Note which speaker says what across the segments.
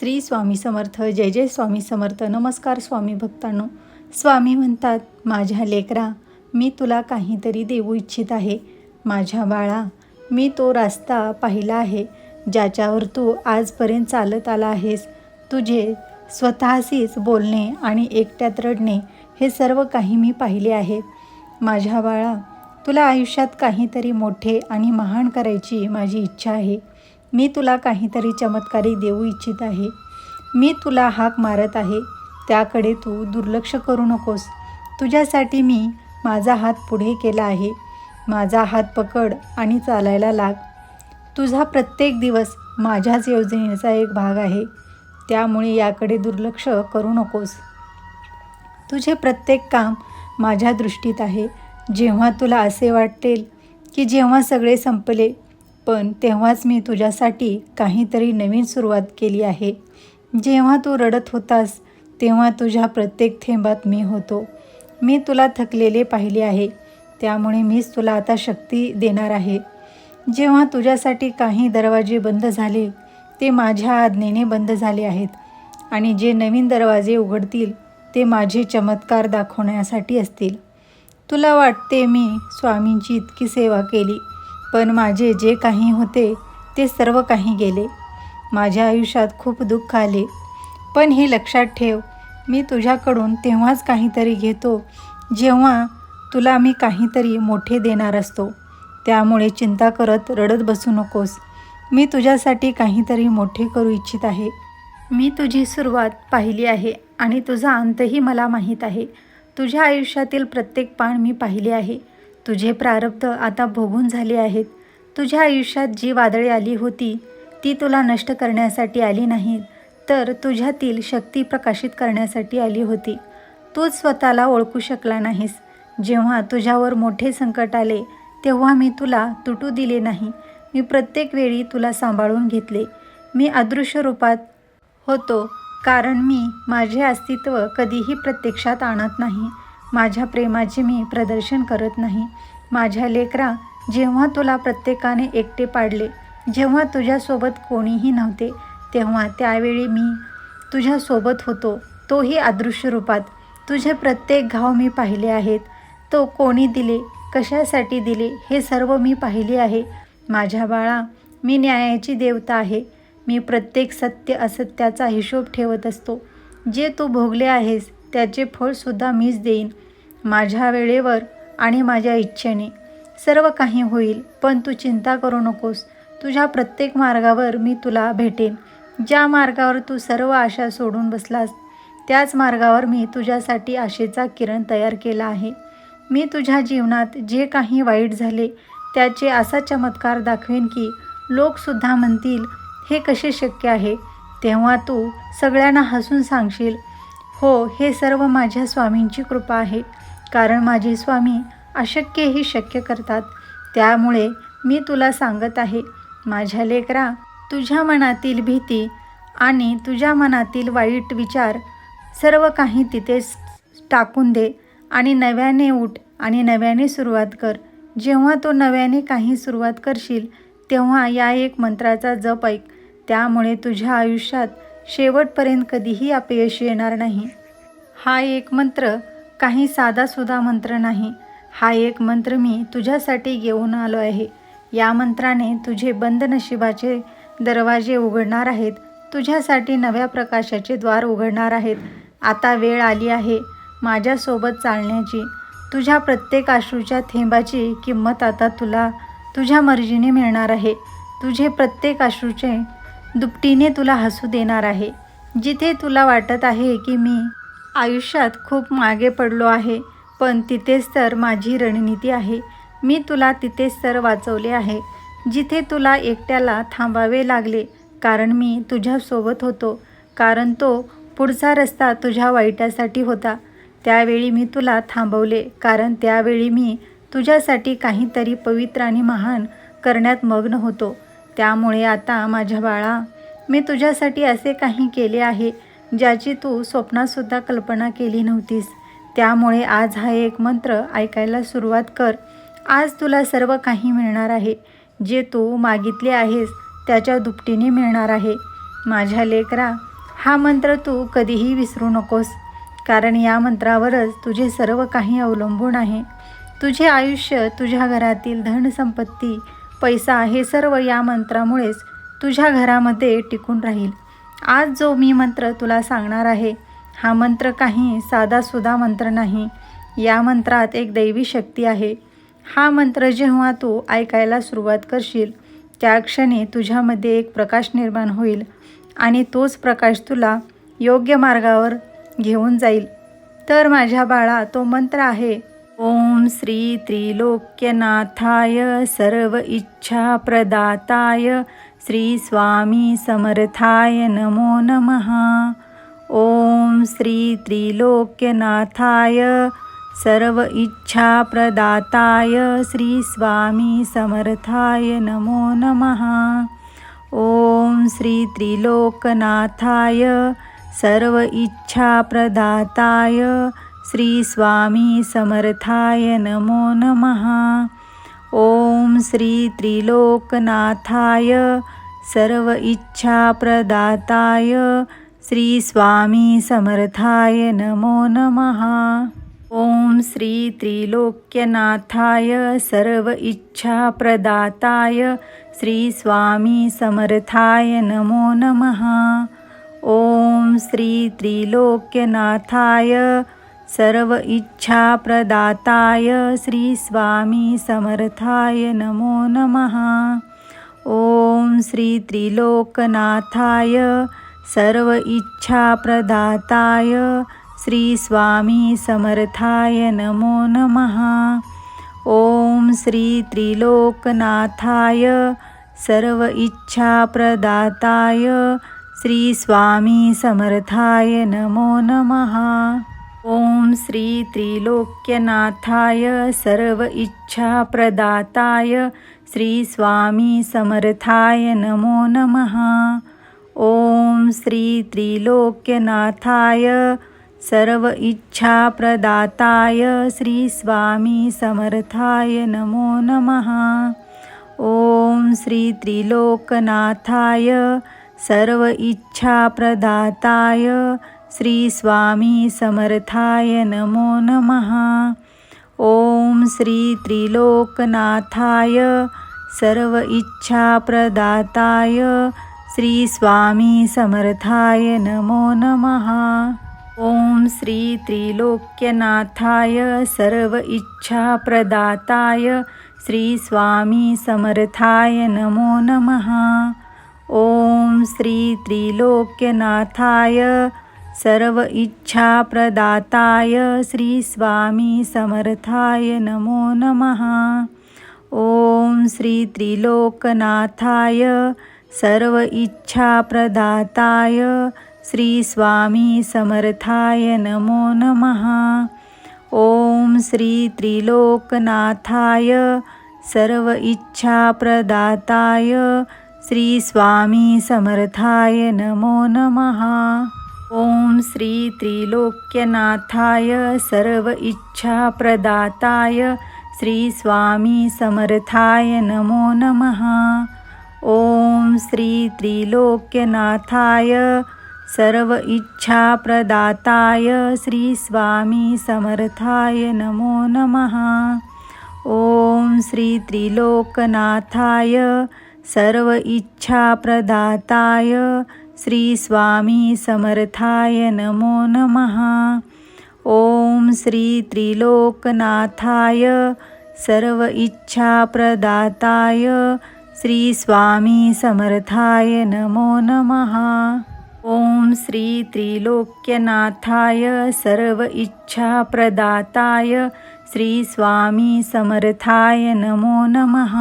Speaker 1: श्री स्वामी समर्थ जय जय स्वामी समर्थ नमस्कार स्वामी भक्तांनो. स्वामी म्हणतात माझ्या लेकरा मी तुला काहीतरी देऊ इच्छित आहे. माझ्या बाळा मी तो रास्ता पाहिला आहे ज्याच्यावर तू आजपर्यंत चालत आला आहेस. तुझे स्वतःशीच बोलणे आणि एकट्यात रडणे हे सर्व काही मी पाहिले आहे. माझ्या बाळा तुला आयुष्यात काहीतरी मोठे आणि महान करायची माझी इच्छा आहे. मी तुला काहीतरी चमत्कारी देऊ इच्छित आहे. मी तुला हाक मारत आहे. त्याकडे तू दुर्लक्ष करू नकोस. तुझ्यासाठी मी माझा हात पुढे केला आहे. माझा हात पकड आणि चालायला लाग. तुझा प्रत्येक दिवस माझ्याच योजनेचा एक भाग आहे. त्यामुळे याकडे दुर्लक्ष करू नकोस. तुझे प्रत्येक काम माझ्या दृष्टीत आहे. जेव्हा तुला असे वाटेल की जेव्हा सगळे संपले पण तेव्हाच मी तुझ्यासाठी काहीतरी नवीन सुरुवात केली आहे. जेव्हा तू रडत होतास तेव्हा तुझ्या प्रत्येक थेंबात मी होतो. मी तुला थकलेले पाहिले आहे त्यामुळे मीच तुला आता शक्ती देणार आहे. जेव्हा तुझ्यासाठी काही दरवाजे बंद झाले ते माझ्या आज्ञेने बंद झाले आहेत आणि जे नवीन दरवाजे उघडतील ते माझे चमत्कार दाखवण्यासाठी असतील. तुला वाटते मी स्वामींची इतकी सेवा केली पण माझे जे काही होते ते सर्व काही गेले. माझ्या आयुष्यात खूप दुःख आले. पण हे लक्षात ठेव मी तुझ्याकडून तेव्हाच काहीतरी घेतो जेव्हा तुला मी काहीतरी मोठे देणार असतो. त्यामुळे चिंता करत रडत बसू नकोस. मी तुझ्यासाठी काहीतरी मोठे करू इच्छित आहे. मी तुझी सुरुवात पाहिली आहे आणि तुझा अंतही मला माहीत आहे. तुझ्या आयुष्यातील प्रत्येक पान मी पाहिले आहे. तुझे प्रारब्ध आता भोगून झाले आहेत. तुझ्या आयुष्यात जी वादळे आली होती ती तुला नष्ट करण्यासाठी आली नाहीत तर तुझ्यातील शक्ती प्रकाशित करण्यासाठी आली होती. तूच स्वतःला ओळखू शकला नाहीस. जेव्हा तुझ्यावर मोठे संकट आले तेव्हा मी तुला तुटू दिले नाही. मी प्रत्येक वेळी तुला सांभाळून घेतले. मी अदृश्य रूपात होतो कारण मी माझे अस्तित्व कधीही प्रत्यक्षात आणत नाही. माझ्या प्रेमाचे मी प्रदर्शन करत नाही. माझ्या लेकरा जेव्हा तुला प्रत्येकाने एकटे पाडले जेव्हा तुझ्यासोबत कोणीही नव्हते तेव्हा त्यावेळी मी तुझ्यासोबत होतो. तोही अदृश्य रूपात. तुझे प्रत्येक घाव मी पाहिले आहेत. तो कोणी दिले कशासाठी दिले हे सर्व मी पाहिले आहे. माझ्या बाळा मी न्यायाची देवता आहे. मी प्रत्येक सत्य असत्याचा हिशोब ठेवत असतो. जे तू भोगले आहेस त्याचे फळसुद्धा मीच देईन. माझ्या वेळेवर आणि माझ्या इच्छेने सर्व काही होईल पण तू चिंता करू नकोस. तुझ्या प्रत्येक मार्गावर मी तुला भेटेन. ज्या मार्गावर तू सर्व आशा सोडून बसलास त्याच मार्गावर मी तुझ्यासाठी आशेचा किरण तयार केला आहे. मी तुझ्या जीवनात जे काही वाईट झाले त्याचे असा चमत्कार दाखवेन की लोकसुद्धा म्हणतील हे कसे शक्य आहे? तेव्हा तू सगळ्यांना हसून सांगशील हो हे सर्व माझ्या स्वामींची कृपा आहे. कारण माझे स्वामी अशक्यही शक्य करतात. त्यामुळे मी तुला सांगत आहे माझ्या लेकरा तुझ्या मनातील भीती आणि तुझ्या मनातील वाईट विचार सर्व काही तिथेच टाकून दे आणि नव्याने उठ आणि नव्याने सुरुवात कर. जेव्हा तो नव्याने काही सुरुवात करशील तेव्हा या एक मंत्राचा जप ऐक. त्यामुळे तुझ्या आयुष्यात शेवटपर्यंत कधीही अपयश येणार नाही. हा एक मंत्र काही साधासुद्धा मंत्र नाही. हा एक मंत्र मी तुझ्यासाठी घेऊन आलो आहे. या मंत्राने तुझे बंद नशिबाचे दरवाजे उघडणार आहेत. तुझ्यासाठी नव्या प्रकाशाचे द्वार उघडणार आहेत. आता वेळ आली आहे माझ्यासोबत चालण्याची. तुझ्या प्रत्येक आश्रूच्या थेंबाची किंमत आता तुला तुझ्या मर्जीने मिळणार आहे. तुझे प्रत्येक आश्रूचे दुपटीने तुला हसू देणार आहे. जिथे तुला वाटत आहे की मी आयुष्यात खूप मागे पडलो आहे पण तिथेच तर माझी रणनीती आहे. मी तुला तिथेच तर वाचवले आहे. जिथे तुला एकट्याला थांबावे लागले कारण मी तुझ्यासोबत होतो कारण तो पुढचा रस्ता तुझ्या वाईटासाठी होता. त्यावेळी मी तुला थांबवले कारण त्यावेळी मी तुझ्यासाठी काहीतरी पवित्र आणि महान करण्यात मग्न होतो. त्यामुळे आता माझ्या बाळा मी तुझ्यासाठी असे काही केले आहे ज्याची तू स्वप्नातसुद्धा कल्पना केली नव्हतीस. त्यामुळे आज हा एक मंत्र ऐकायला सुरुवात कर. आज तुला सर्व काही मिळणार आहे. जे तू मागितले आहेस त्याच्या दुपटीने मिळणार आहे. माझ्या लेकरा हा मंत्र तू कधीही विसरू नकोस कारण या मंत्रावरच तुझे सर्व काही अवलंबून आहे. तुझे आयुष्य तुझ्या घरातील धनसंपत्ती पैसा हे सर्व या मंत्रामुळेच तुझ्या घरामध्ये टिकून राहील. आज जो मी मंत्र तुला सांगणार आहे हा मंत्र काही साधासुधा मंत्र नाही. या मंत्रात एक दैवी शक्ती आहे. हा मंत्र जेव्हा तू ऐकायला सुरुवात करशील त्या क्षणी तुझ्यामध्ये एक प्रकाश निर्माण होईल आणि तोच प्रकाश तुला योग्य मार्गावर घेऊन जाईल. तर माझ्या बाळा तो मंत्र आहे ओम श्री त्रिलोक्यनाथाय सर्व इच्छा प्रदाताय श्री स्वामी समर्थाय नमो नमः। ओम श्री त्रिलोक्यनाथाय सर्व इच्छा प्रदाताय श्री स्वामी समर्थाय नमो नमः। ओम श्री त्रिलोकनाथाय सर्व इच्छा श्री स्वामी समर्थाय नमो नमः। ओम श्री त्रिलोकनाथाय सर्व इच्छा प्रदाताय श्री स्वामी समर्थाय नमो नमः। ओम श्री त्रिलोक्यनाथाय सर्व इच्छा प्रदाताय श्री स्वामी समर्थाय नमो नमः। ओम श्री त्रिलोक्यनाथाय सर्व इच्छा प्रदाताय श्री स्वामी समर्थाय नमो नमः। ओम श्री त्रिलोकनाथाय सर्व इच्छा प्रदाताय श्री स्वामी समर्थाय नमो नमः। ओम श्री त्रिलोकनाथाय सर्व श्री स्वामी समर्थाय नमो नमः। ओम श्री त्रिलोक्यनाथाय सर्व इच्छा प्रदाताय श्री स्वामी समर्थाय नमो नमः। ओम श्री त्रिलोक्यनाथाय सर्व इच्छा प्रदाताय श्री स्वामी समर्थाय नमो नमः। ओम श्री त्रिलोकनाथाय सर्व इच्छा प्रदाताय श्री स्वामी समर्थाय नमो नमः। ओम श्री त्रिलोकनाथाय सर्व इच्छा प्रदाताय श्री स्वामी समर्थाय नमो नमः। ओम श्री त्रिलोक्यनाथाय सर्व इच्छा प्रदाताय श्री स्वामी समर्थाय नमो नमः। ओम श्री त्रिलोक्यनाथाय सर्व इच्छा प्रदाताय श्री स्वामी समर्थाय नमो नमः। ओम श्री त्रिलोकनाथाय सर्व इच्छा प्रदाताय श्री स्वामी समर्थाय नमो नमः। ओम श्री त्रिलोकनाथाय सर्व श्री स्वामी समर्थाय नमो नमः। ओम श्री त्रिलोक्यनाथाय सर्व इच्छा प्रदाताय श्री स्वामी समर्थाय नमो नमः। ओम श्री त्रिलोक्यनाथाय सर्व इच्छा प्रदाताय श्री स्वामी समर्थाय नमो नमः। ओम श्री त्रिलोकनाथाय सर्व इच्छा प्रदाताय श्री स्वामी समर्थाय नमो नमः। ओम श्री त्रिलोकनाथाय सर्व इच्छा प्रदाताय श्री स्वामी समर्थाय नमो नमः। ओम श्री त्रिलोक्यनाथाय सर्व इच्छा प्रदाताय श्री स्वामी समर्थाय नमो नमः।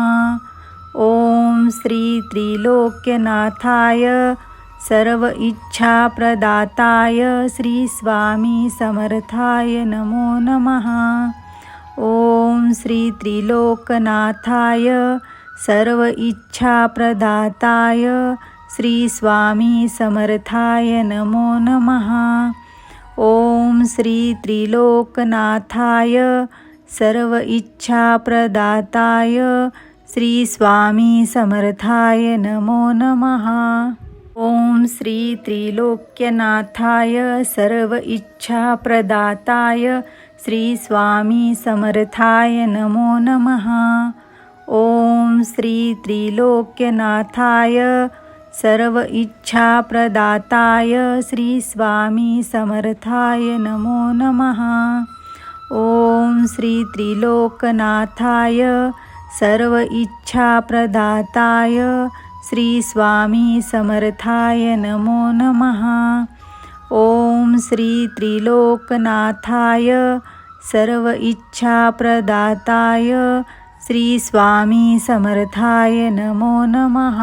Speaker 1: ओम श्री त्रिलोक्यनाथाय सर्व इच्छा प्रदाताय श्री स्वामी समर्थाय नमो नमः। ओम श्री त्रिलोकनाथाय सर्व इच्छा प्रदाताय श्री स्वामी समर्थाय नमो नमः। ओम श्री त्रिलोकनाथाय सर्व इच्छा प्रदाताय श्री स्वामी समर्थाय नमो नमः। ॐ श्री त्रिलोक्यनाथाय सर्व इच्छाप्रदाताय श्री स्वामी समर्थाय नमो नमः। ॐ श्री त्रिलोक्यनाथाय सर्व इच्छाप्रदाताय श्री स्वामी समर्थाय नमो नमः। ॐ श्री त्रिलोकनाथाय सर्व इच्छाप्रदाताय प्रदाताय स्वामी समर्थाय नमो नमः। ॐ श्री त्रिलोकनाथाय सर्व इच्छाप्रदाताय श्री स्वामी समर्थाय नमो नमः।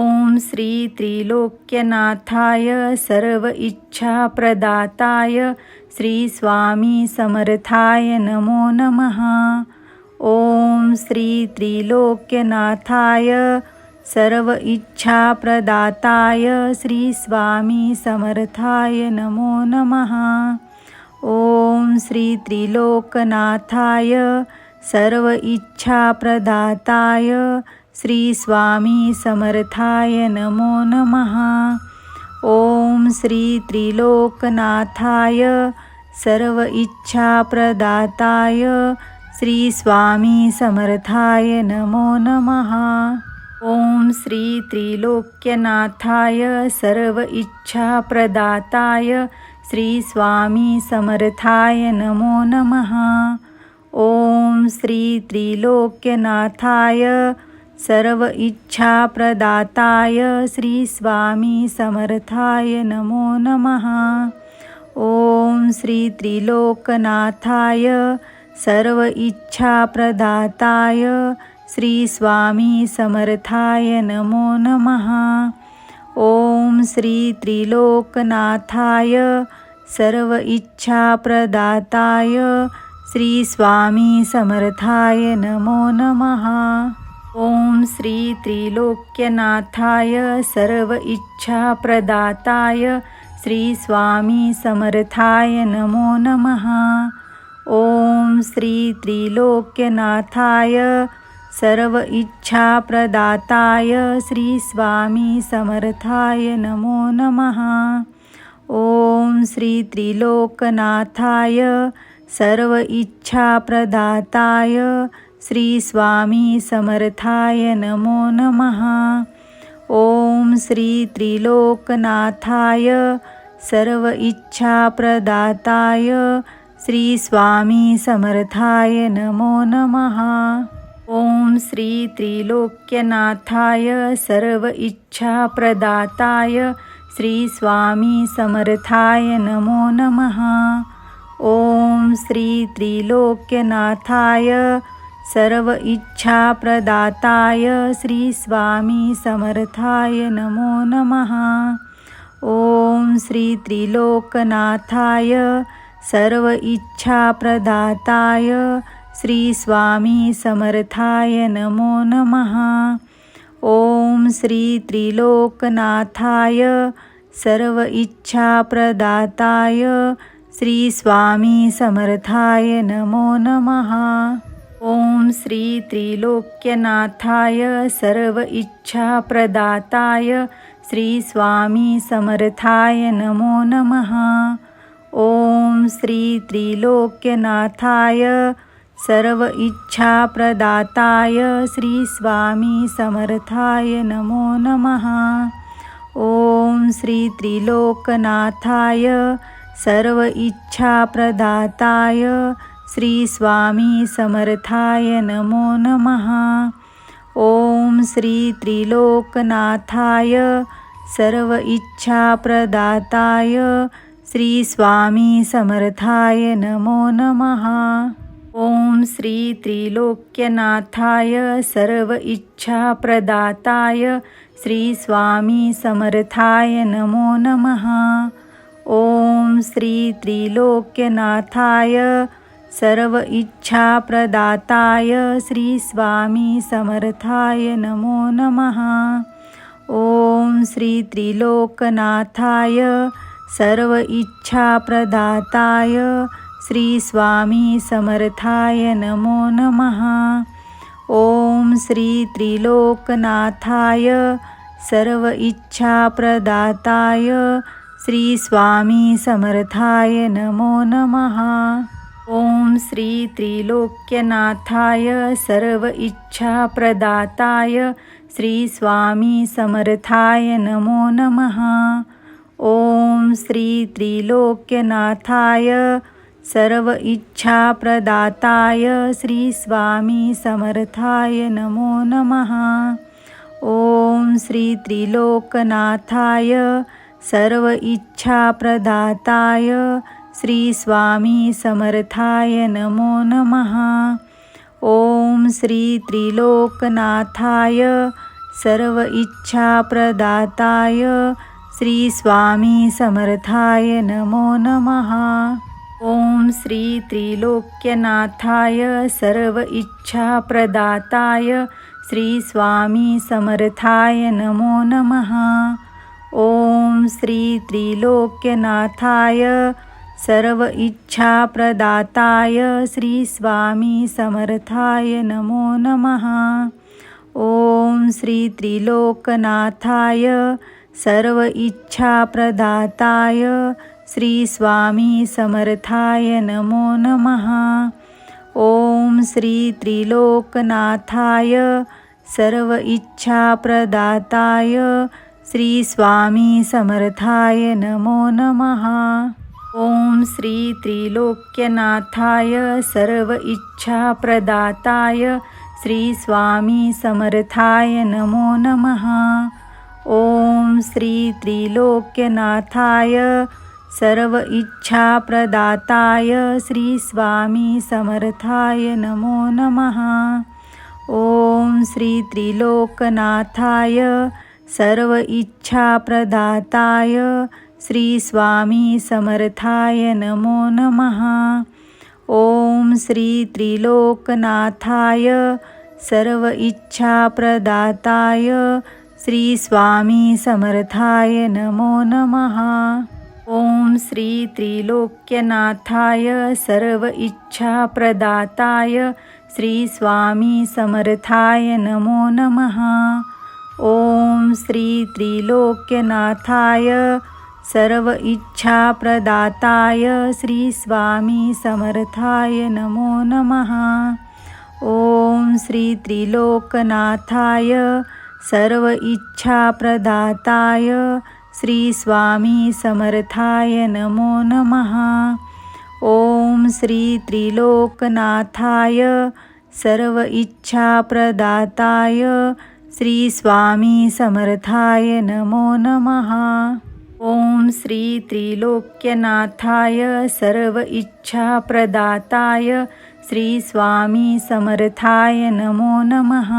Speaker 1: ॐ श्री त्रिलोक्यनाथाय सर्व इच्छाप्रदाताय श्री स्वामी समर्थाय नमो नमः। ॐ श्री त्रिलोक्यनाथाय सर्व इच्छाप्रदाताय श्री स्वामी समर्थाय नमो नमः। ॐ श्री त्रिलोकनाथाय सर्व इच्छाप्रदाताय श्री स्वामी समर्थाय नमो नमः। ॐ श्री त्रिलोकनाथाय सर्व इच्छाप्रदाताय श्री स्वामी समर्थाय नमो नमः। ॐ श्री त्रिलोक्यनाथाय सर्व इच्छाप्रदाताय श्री स्वामी समर्थाय नमो नमः। ॐ श्री त्रिलोक्यनाथाय सर्व इच्छाप्रदाताय श्री स्वामी समर्थाय नमो नमः। ॐ श्री त्रिलोकनाथाय सर्व इच्छाप्रदाताय श्री स्वामी समर्थाय नमो नमः। ॐ श्री त्रिलोकनाथाय सर्व इच्छाप्रदाताय श्री स्वामी समर्थाय नमो नमः। ॐ श्री त्रिलोक्यनाथाय सर्व इच्छाप्रदाताय श्री स्वामी समर्थाय नमो नमः। ॐ श्री त्रिलोक्यनाथाय सर्व इच्छाप्रदाताय श्री स्वामी समर्थाय नमो नमः। ॐ श्री त्रिलोकनाथाय सर्व इच्छाप्रदाताय श्री स्वामी समर्थाय नमो नमः। ॐ श्री त्रिलोकनाथाय सर्व श्री स्वामी समर्थाय नमो नमः। ॐ श्री त्रिलोक्यनाथाय सर्व इच्छाप्रदाताय श्री स्वामी समर्थाय नमो नमः। ॐ श्री त्रिलोक्यनाथाय सर्व इच्छाप्रदाताय श्री स्वामी समर्थाय नमो नमः। ॐ श्री त्रिलोकनाथाय सर्व इच्छाप्रदाताय श्री स्वामी समर्थाय नमो नमः। ॐ श्री त्रिलोकनाथाय सर्व इच्छाप्रदाताय श्री स्वामी समर्थाय नमो नमः। ॐ श्री त्रिलोक्यनाथाय सर्व इच्छाप्रदाताय श्री स्वामी समर्थाय नमो नमः। ॐ श्री त्रिलोक्यनाथाय सर्व इच्छाप्रदाताय श्री स्वामी समर्थाय नमो नमः। ॐ श्री त्रिलोकनाथाय सर्व इच्छाप्रदाताय श्री स्वामी समर्थाय नमो नमः। ॐ श्री त्रिलोकनाथाय सर्व इच्छाप्रदाताय श्री स्वामी समर्थाय नमो नमः। ॐ श्री त्रिलोक्यनाथाय सर्व इच्छाप्रदाताय श्री स्वामी समर्थाय नमो नमः। ॐ श्री त्रिलोक्यनाथाय सर्व इच्छाप्रदाताय श्री स्वामी समर्थाय नमो नमः। ॐ श्री त्रिलोकनाथाय सर्व इच्छाप्रदाताय श्री स्वामी समर्थाय नमो नमः। ॐ श्री त्रिलोकनाथाय सर्व इच्छाप्रदाताय श्री स्वामी समर्थाय नमो नमः। ॐ श्री त्रिलोक्यनाथाय सर्व इच्छाप्रदाताय श्री स्वामी समर्थाय नमो नमः। ॐ श्री त्रिलोक्यनाथाय सर्व इच्छाप्रदाताय श्री स्वामी समर्थाय नमो नमः। ॐ श्री त्रिलोकनाथाय सर्व इच्छाप्रदाताय श्री स्वामी समर्थाय नमो नमः। ॐ श्री त्रिलोकनाथाय सर्व इच्छाप्रदाताय श्री स्वामी समर्थाय नमो नमः। ॐ श्री त्रिलोक्यनाथाय सर्व इच्छाप्रदाताय श्री स्वामी समर्थाय नमो नमः। ॐ श्री त्रिलोक्यनाथाय सर्व इच्छाप्रदाताय श्री स्वामी समर्थाय नमो नमः। ॐ श्री त्रिलोकनाथाय सर्व इच्छाप्रदाताय श्री स्वामी समर्थाय नमो नमः। ॐ श्री त्रिलोकनाथाय सर्व इच्छाप्रदाताय श्री स्वामी समर्थाय नमो नमः। ॐ श्री त्रिलोक्यनाथाय सर्व इच्छाप्रदाताय श्री स्वामी समर्थाय नमो नमः। ॐ श्री त्रिलोक्यनाथाय सर्व इच्छाप्रदाताय श्री स्वामी समर्थाय नमो नमः। ॐ श्री त्रिलोकनाथाय सर्व इच्छाप्रदाताय श्री स्वामी समर्थाय नमो नमः। ॐ श्री त्रिलोकनाथाय सर्व इच्छाप्रदाताय श्री स्वामी समर्थाय नमो नमः। ॐ श्री त्रिलोक्यनाथाय सर्व इच्छाप्रदाताय श्री स्वामी समर्थाय नमो नमः। ॐ श्री त्रिलोक्यनाथाय सर्व इच्छाप्रदाताय श्री स्वामी समर्थाय नमो नमः। ॐ श्री त्रिलोकनाथाय सर्व इच्छाप्रदाताय श्री स्वामी समर्थाय नमो नमः। ॐ श्री त्रिलोकनाथाय सर्व इच्छाप्रदाताय श्री स्वामी समर्थाय नमो नमः। ॐ श्री त्रिलोक्यनाथाय सर्व इच्छाप्रदाताय श्री स्वामी समर्थाय नमो नमः।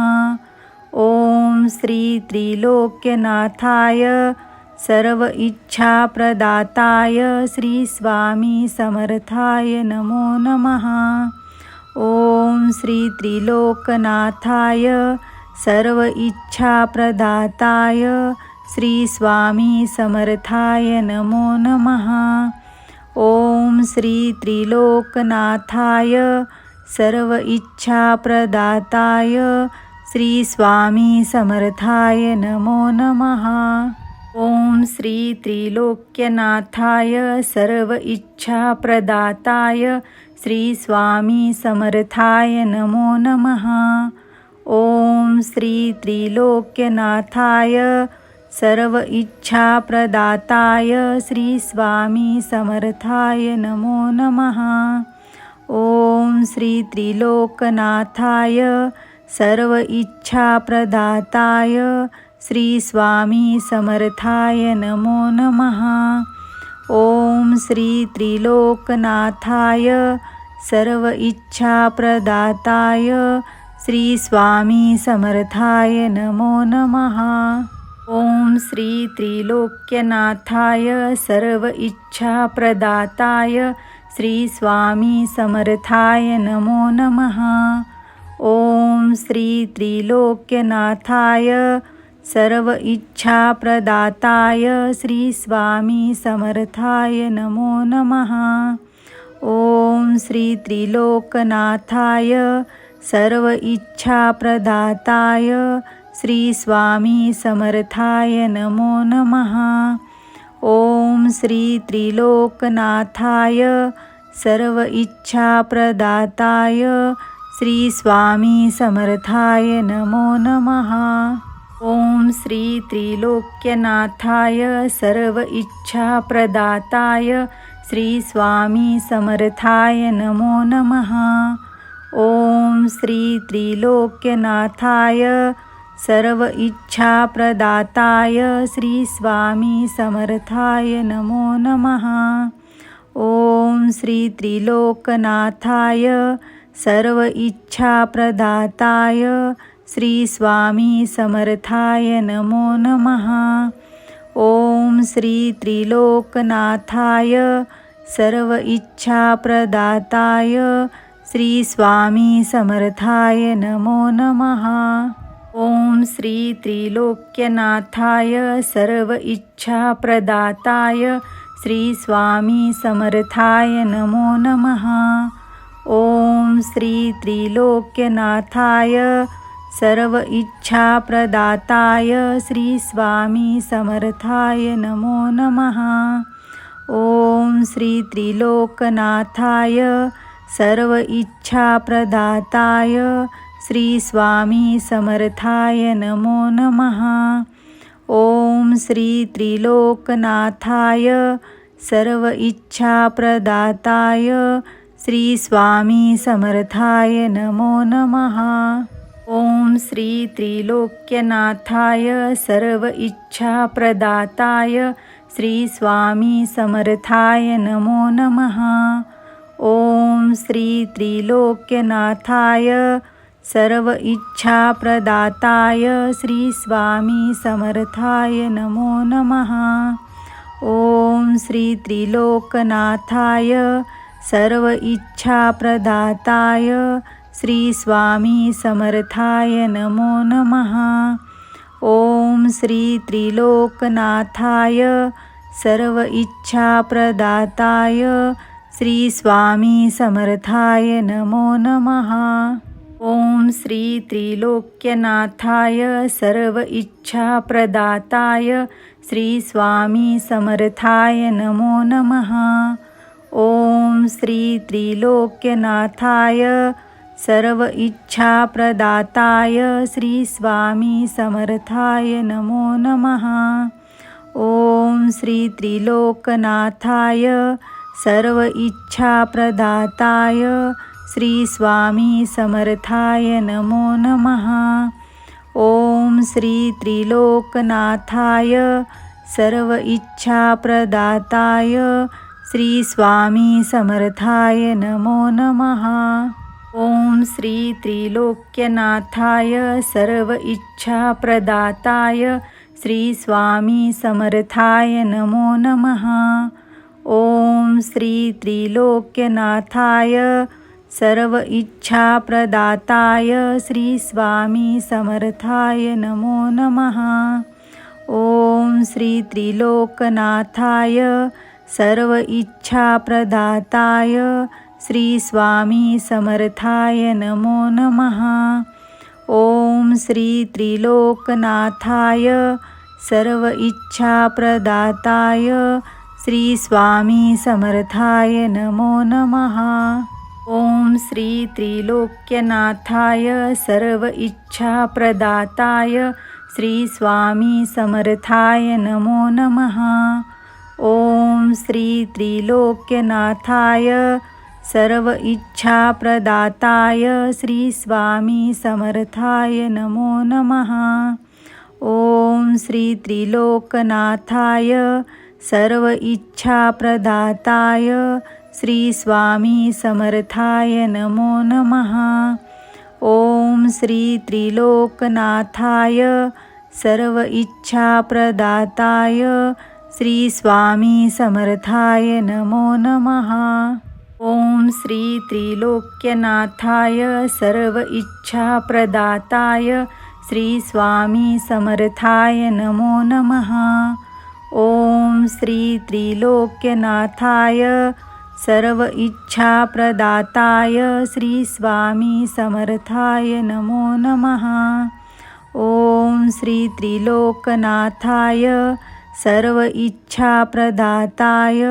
Speaker 1: ॐ श्री त्रिलोक्यनाथाय सर्व इच्छाप्रदाताय श्री स्वामी समर्थाय नमो नमः। ॐ श्री त्रिलोकनाथाय सर्व इच्छाप्रदाताय श्री स्वामी समर्थाय नमो नमः। ॐ श्री त्रिलोकनाथाय सर्व इच्छाप्रदाताय श्री स्वामी समर्थाय नमो नमः। ॐ श्री त्रिलोक्यनाथाय सर्व इच्छाप्रदाताय श्री स्वामी समर्थाय नमो नमः। ॐ श्री त्रिलोक्यनाथाय सर्व इच्छाप्रदाताय श्री स्वामी समर्थाय नमो नमः। ॐ श्री त्रिलोकनाथाय सर्व इच्छाप्रदाताय प्रदाताय स्वामी समर्थाय नमो नमः। ॐ श्री त्रिलोकनाथाय सर्व इच्छाप्रदाताय श्री स्वामी समर्थाय नमो नमः। ॐ श्री त्रिलोक्यनाथाय सर्व इच्छाप्रदाताय श्री स्वामी समर्थाय नमो नमः। ॐ श्री त्रिलोक्यनाथाय सर्व इच्छाप्रदाताय श्री स्वामी समर्थाय नमो नमः। ॐ श्री त्रिलोकनाथाय सर्व इच्छाप्रदाताय श्री स्वामी समर्थाय नमो नमः। ओम श्री त्रिलोकनाथाय सर्व श्री स्वामी समर्थाय नमो नमः। ओम श्री त्रिलोक्यनाथाय सर्व इच्छाप्रदाताय श्री स्वामी समर्थाय नमो नमः। ओम श्री त्रिलोक्यनाथाय सर्व इच्छाप्रदाताय श्री स्वामी समर्थाय नमो नमः। ओम श्री त्रिलोकनाथाय सर्व इच्छाप्रदाताय प्रदाताय स्वामी समर्थाय नमो नमः। ओम श्री त्रिलोकनाथाय सर्व इच्छाप्रदाताय श्री स्वामी समर्थाय नमो नमः। ओम श्री त्रिलोक्यनाथाय सर्व इच्छाप्रदाताय श्री स्वामी समर्थाय नमो नमः। ओम श्री त्रिलोक्यनाथाय सर्व इच्छाप्रदाताय श्री स्वामी समर्थाय नमो नमः। ओम श्री त्रिलोकनाथाय सर्व स्वामी समर्थाय नमो नमः। ओम श्री त्रिलोकनाथाय सर्व स्वामी समर्थाय नमो नमः। ओम श्री त्रिलोक्यनाथाय सर्व इच्छाप्रदाताय श्री स्वामी समर्थाय नमो नमः। ओम श्री त्रिलोक्यनाथाय सर्व इच्छाप्रदाताय श्री स्वामी समर्थाय नमो नमः। ओम श्री त्रिलोकनाथाय सर्व इच्छाप्रदाताय श्री स्वामी समर्थाय नमो नमः। ओम श्री त्रिलोकनाथाय सर्व इच्छाप्रदाताय श्री स्वामी समर्थाय नमो नमः। ओम श्री त्रिलोक्यनाथाय सर्व इच्छाप्रदाताय श्री स्वामी समर्थाय नमो नमः। ओम श्री त्रिलोक्यनाथाय सर्व इच्छाप्रदाताय श्री स्वामी समर्थाय नमो नमः। ओम श्री त्रिलोकनाथाय सर्व इच्छाप्रदाताय श्री स्वामी समर्थाय नमो नमः। ओम श्री त्रिलोकनाथाय सर्व इच्छाप्रदाताय श्री स्वामी समर्थाय नमो नमः। ओम श्री त्रिलोक्यनाथाय सर्व इच्छाप्रदाताय श्री स्वामी समर्थाय नमो नमः। ओम श्री त्रिलोक्यनाथाय सर्व इच्छाप्रदाताय श्री स्वामी समर्थाय नमो नमः। ओम श्री त्रिलोकनाथाय सर्व इच्छाप्रदाताय श्री स्वामी समर्थाय नमो नमः। ओम श्री त्रिलोकनाथाय सर्व इच्छाप्रदाताय श्री स्वामी समर्थाय नमो नमः। ओम श्री त्रिलोक्यनाथाय सर्व इच्छाप्रदाताय श्री स्वामी समर्थाय नमो नमः। ओम श्री त्रिलोक्यनाथाय सर्व इच्छाप्रदाताय श्री स्वामी समर्थाय नमो नमः। ओम श्री त्रिलोकनाथाय सर्व स्वामी समर्थाय नमो नमः। ओम श्री त्रिलोकनाथाय सर्व स्वामी समर्थाय नमो नमः। ओम श्री त्रिलोक्यनाथाय सर्व इच्छाप्रदाताय श्री स्वामी समर्थाय नमो नमः। ओम श्री त्रिलोक्यनाथाय सर्व इच्छाप्रदाताय श्री स्वामी समर्थाय नमो नमः। ॐ श्री त्रिलोकनाथाय सर्व इच्छाप्रदाताय प्रदाताय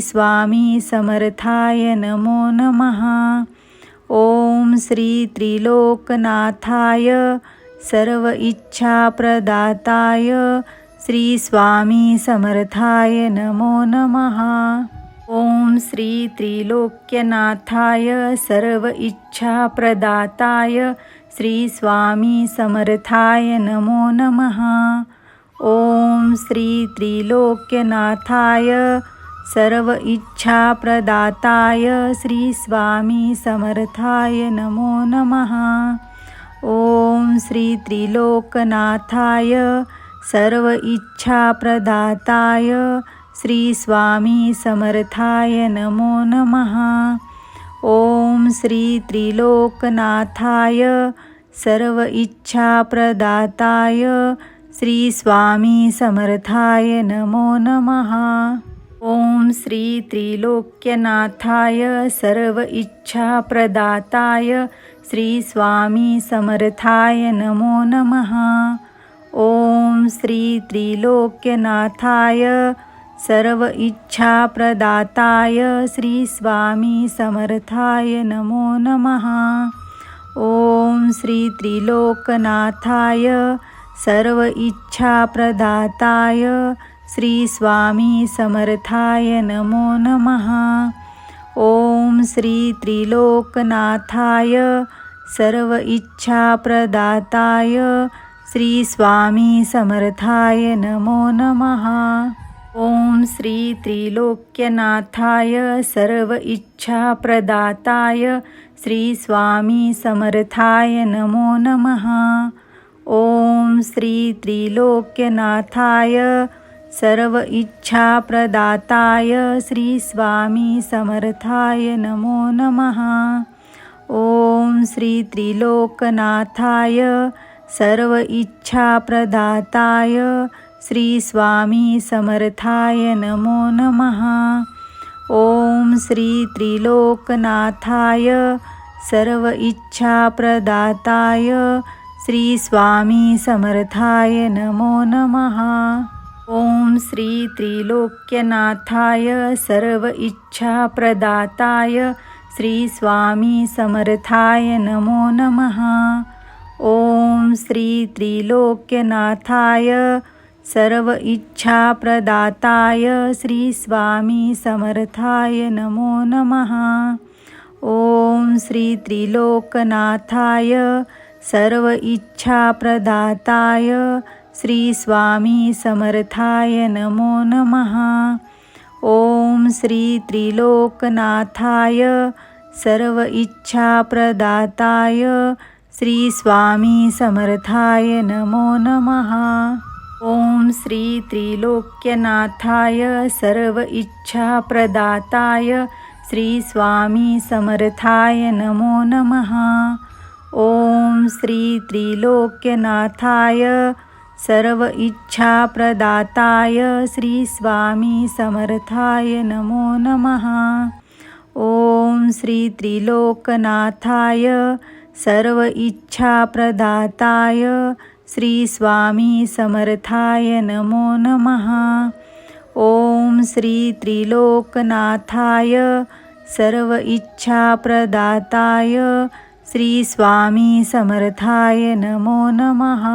Speaker 1: स्वामी समर्थाय नमो नमः। ॐ श्री त्रिलोकनाथाय सर्व इच्छाप्रदाताय श्री स्वामी समर्थाय नमो नमः। ॐ श्री त्रिलोक्यनाथाय सर्व इच्छाप्रदाताय श्री स्वामी समर्थाय नमो नमः। ॐ श्री त्रिलोक्यनाथाय सर्व इच्छाप्रदाताय श्री स्वामी समर्थाय नमो नमः। ॐ श्री त्रिलोकनाथाय सर्व स्वामी समर्थाय नमो नमः। ॐ श्री त्रिलोकनाथाय सर्व स्वामी समर्थाय नमो नमः। ॐ श्री त्रिलोक्यनाथाय सर्व इच्छाप्रदाताय श्री स्वामी समर्थाय नमो नमः। ॐ श्री त्रिलोक्यनाथाय सर्व इच्छाप्रदाताय श्री स्वामी समर्थाय नमो नमः। ॐ श्री त्रिलोकनाथाय सर्व इच्छाप्रदाताय श्री स्वामी समर्थाय नमो नमः। ॐ श्री त्रिलोकनाथाय सर्व इच्छाप्रदाताय श्री स्वामी समर्थाय नमो नमः। ॐ श्री त्रिलोक्यनाथाय सर्व इच्छाप्रदाताय श्री स्वामी समर्थाय नमो नमः। ॐ श्री त्रिलोक्यनाथाय सर्व इच्छाप्रदाताय श्री स्वामी समर्थाय नमो नमः। ॐ श्री त्रिलोकनाथाय सर्व इच्छाप्रदाताय श्री स्वामी समर्थाय नमो नमः। ॐ श्री त्रिलोकनाथाय सर्व इच्छाप्रदाताय श्री स्वामी समर्थाय नमो नमः। ॐ श्री त्रिलोक्यनाथाय सर्व इच्छाप्रदाताय श्री स्वामी समर्थाय नमो नमः। ॐ श्री त्रिलोक्यनाथाय सर्व इच्छाप्रदाताय श्री स्वामी समर्थाय नमो नमः। ॐ श्री त्रिलोकनाथाय सर्व इच्छाप्रदाताय श्री स्वामी समर्थाय नमो नमः। ॐ श्री त्रिलोकनाथाय सर्व इच्छाप्रदाताय श्री स्वामी समर्थाय नमो नमः। ॐ श्री त्रिलोक्यनाथाय सर्व इच्छाप्रदाताय श्री स्वामी समर्थाय नमो नमः। ॐ श्री त्रिलोक्यनाथाय सर्व इच्छाप्रदाताय श्री स्वामी समर्थाय नमो नमः। ॐ श्री त्रिलोकनाथाय सर्व स्वामी समर्थाय नमो नमः। ॐ श्री त्रिलोकनाथाय सर्व इच्छाप्रदाताय श्री स्वामी समर्थाय नमो नमः।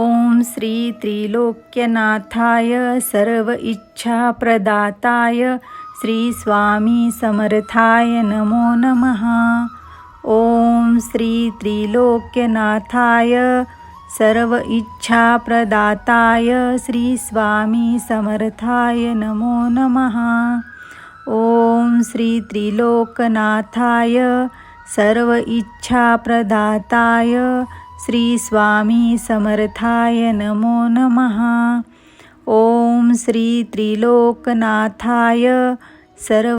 Speaker 1: ॐ श्री त्रिलोक्यनाथाय सर्व इच्छाप्रदाताय श्री स्वामी समर्थाय नमो नमः। ॐ श्री त्रिलोक्यनाथाय सर्व इच्छाप्रदाताय श्री स्वामी समर्थाय नमो नमः। ॐ श्री त्रिलोकनाथाय सर्व इच्छाप्रदाताय श्री स्वामी समर्थाय नमो नमः। ॐ श्री त्रिलोकनाथाय सर्व